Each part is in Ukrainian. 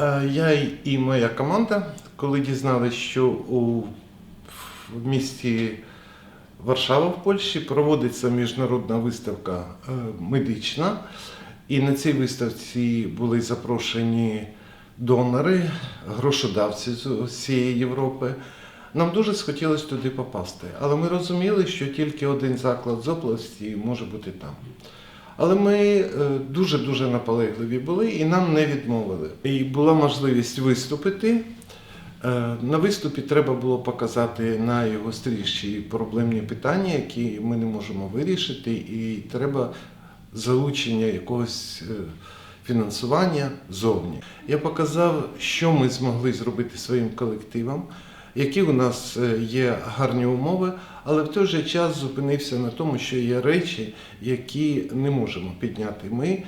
Е, Я і моя команда, коли дізналися, що у місті Варшава в Польщі проводиться міжнародна виставка е, медична, і на цій виставці були запрошені донори, грошодавці з усієї Європи. Нам дуже схотілося туди попасти, але ми розуміли, що тільки один заклад з області може бути там. Але ми е, дуже-дуже наполегливі були і нам не відмовили. І була можливість виступити. Е, На виступі треба було показати найгостріші проблемні питання, які ми не можемо вирішити, і треба залучення якогось е, фінансування зовні. Я показав, що ми змогли зробити своїм колективом, які у нас е, є гарні умови, але в той же час зупинився на тому, що є речі, які не можемо підняти ми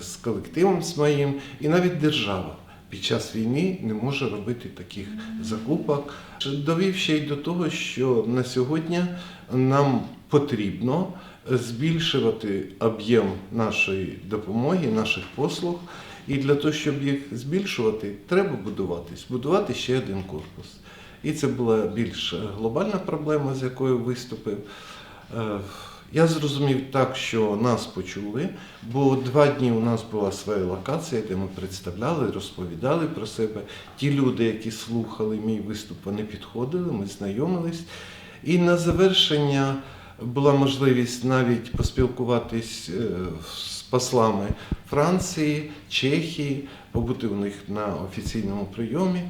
з, колективом з моїм, і навіть держава під час війни не може робити таких закупок. Довів ще й до того, що на сьогодні нам потрібно збільшувати об'єм нашої допомоги, наших послуг. І для того, щоб їх збільшувати, треба будуватись, будувати ще один корпус. І це була більш глобальна проблема, з якою виступив. Е, Я зрозумів так, що нас почули, бо два дні у нас була своя локація, де ми представляли, розповідали про себе. Ті люди, які слухали мій виступ, вони підходили, ми знайомились. І на завершення була можливість навіть поспілкуватись е, з послами Франції, Чехії, побути у них на офіційному прийомі.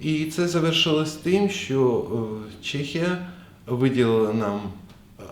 І це завершилось тим, що е, Чехія виділила нам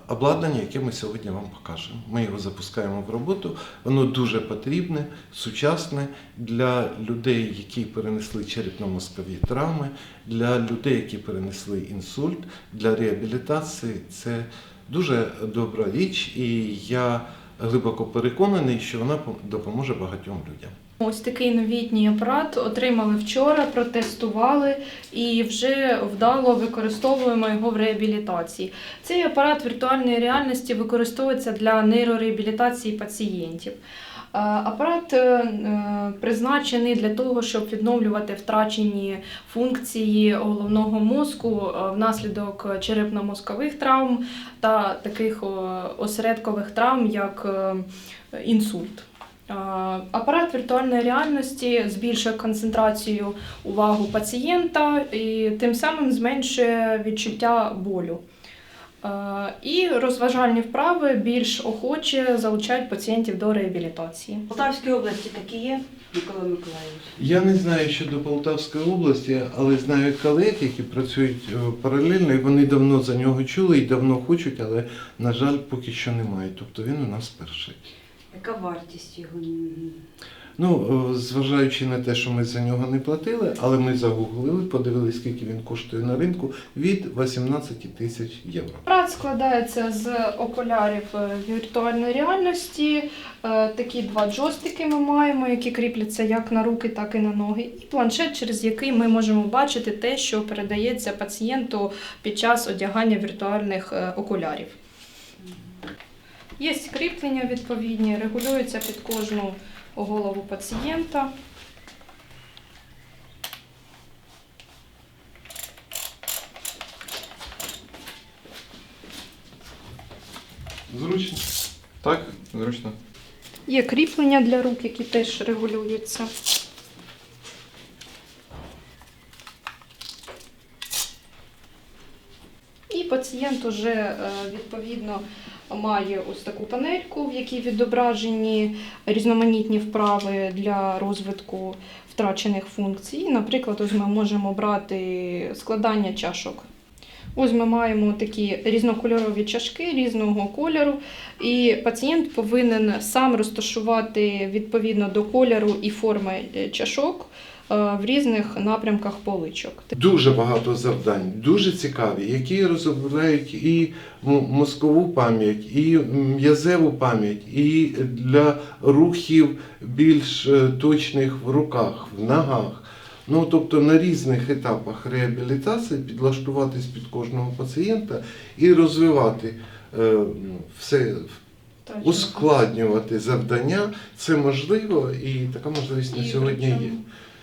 обладнання, яке ми сьогодні вам покажемо. Ми його запускаємо в роботу. Воно дуже потрібне, сучасне для людей, які перенесли черепно-мозкові травми, для людей, які перенесли інсульт, для реабілітації. Це дуже добра річ, і я глибоко переконаний, що вона допоможе багатьом людям. Ось такий новітній апарат отримали вчора, протестували і вже вдало використовуємо його в реабілітації. Цей апарат віртуальної реальності використовується для нейрореабілітації пацієнтів. Е, Апарат е, е, призначений для того, щоб відновлювати втрачені функції головного мозку внаслідок черепно-мозкових травм та таких осередкових травм, як інсульт. Е, Апарат віртуальної реальності збільшує концентрацію увагу пацієнта і тим самим зменшує відчуття болю. Е, І розважальні вправи більш охоче залучають пацієнтів до реабілітації. В Полтавській області такі є, Микола Миколаївич. Я не знаю щодо Полтавської області, але знаю колег, які працюють е, паралельно, і вони давно за нього чули і давно хочуть, але, на жаль, поки що немає. Тобто він у нас перший. Яка вартість його? Ну, е, зважаючи на те, що ми за нього не платили, але ми загуглили, подивилися, скільки він коштує на ринку, від 18 тисяч євро. Апарат складається з окулярів е, віртуальної реальності. Е, Такі два джойстики ми маємо, які кріпляться як на руки, так і на ноги. І планшет, через який ми можемо бачити те, що передається пацієнту під час одягання віртуальних окулярів. Є кріплення відповідні, регулюються під кожну голову пацієнта. Зручно. Так, зручно. Є кріплення для рук, які теж регулюються. Пацієнт уже е, відповідно має ось таку панельку, в якій відображені різноманітні вправи для розвитку втрачених функцій. Наприклад, ось ми можемо брати складання чашок. Ось ми маємо такі різнокольорові чашки різного кольору, і пацієнт повинен сам розташувати відповідно до кольору і форми е, чашок в різних напрямках поличок. Дуже багато завдань, дуже цікаві, які розробляють і мозкову пам'ять, і м'язеву пам'ять, і для рухів більш е, точних в руках, в ногах. Ну, тобто на різних етапах реабілітації підлаштуватись під кожного пацієнта і розвивати е, все Точно. ускладнювати завдання. Це можливо, і така можливість на І сьогодні є.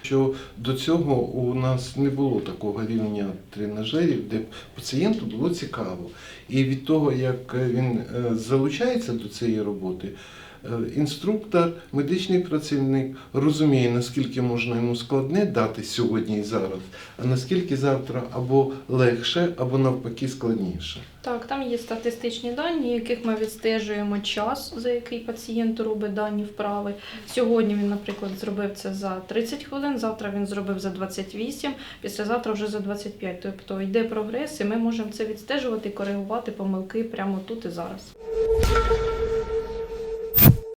Що до цього у нас не було такого рівня тренажерів, де пацієнту було цікаво. І від того, як він е, залучається до цієї роботи, інструктор, медичний працівник розуміє, наскільки можна йому складне дати сьогодні і зараз, а наскільки завтра або легше, або навпаки складніше. Так, там є статистичні дані, яких ми відстежуємо час, за який пацієнт робить дані вправи. Сьогодні він, наприклад, зробив це за 30 хвилин, завтра він зробив за 28, післязавтра вже за 25. Тобто йде прогрес, і ми можемо це відстежувати і коригувати помилки прямо тут і зараз.